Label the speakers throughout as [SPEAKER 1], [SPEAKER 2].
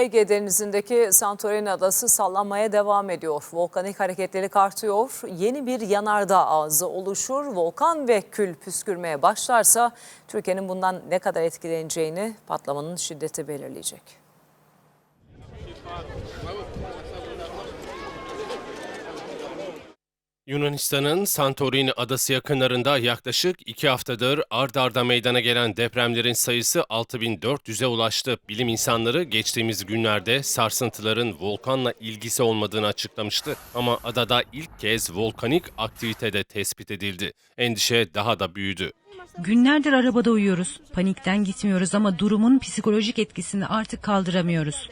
[SPEAKER 1] Ege Denizi'ndeki Santorini adası sallanmaya devam ediyor. Volkanik hareketleri artıyor. Yeni bir yanardağ ağzı oluşur. Volkan ve kül püskürmeye başlarsa Türkiye'nin bundan ne kadar etkileneceğini patlamanın şiddeti belirleyecek.
[SPEAKER 2] Yunanistan'ın Santorini adası yakınlarında yaklaşık iki haftadır ard arda meydana gelen depremlerin sayısı 6400'e ulaştı. Bilim insanları geçtiğimiz günlerde sarsıntıların volkanla ilgisi olmadığını açıklamıştı. Ama adada ilk kez volkanik aktivite de tespit edildi. Endişe daha da büyüdü.
[SPEAKER 3] Günlerdir arabada uyuyoruz. Panikten gitmiyoruz ama durumun psikolojik etkisini artık kaldıramıyoruz.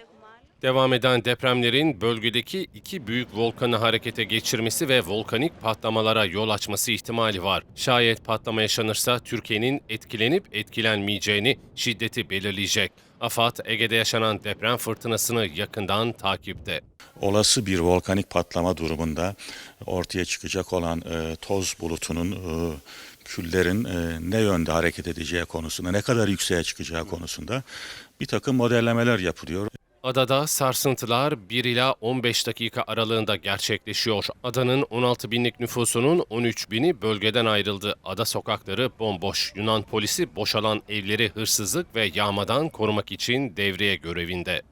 [SPEAKER 2] Devam eden depremlerin bölgedeki iki büyük volkanı harekete geçirmesi ve volkanik patlamalara yol açması ihtimali var. Şayet patlama yaşanırsa Türkiye'nin etkilenip etkilenmeyeceğini şiddeti belirleyecek. AFAD, Ege'de yaşanan deprem fırtınasını yakından takipte.
[SPEAKER 4] olası bir volkanik patlama durumunda ortaya çıkacak olan e, toz bulutunun e, küllerin e, ne yönde hareket edeceği konusunda, ne kadar yükseğe çıkacağı konusunda bir takım modellemeler yapılıyor.
[SPEAKER 2] Adada sarsıntılar 1 ila 15 dakika aralığında gerçekleşiyor. Adanın 16 binlik nüfusunun 13 bini bölgeden ayrıldı. Ada sokakları bomboş. Yunan polisi boşalan evleri hırsızlık ve yağmadan korumak için devreye görevinde.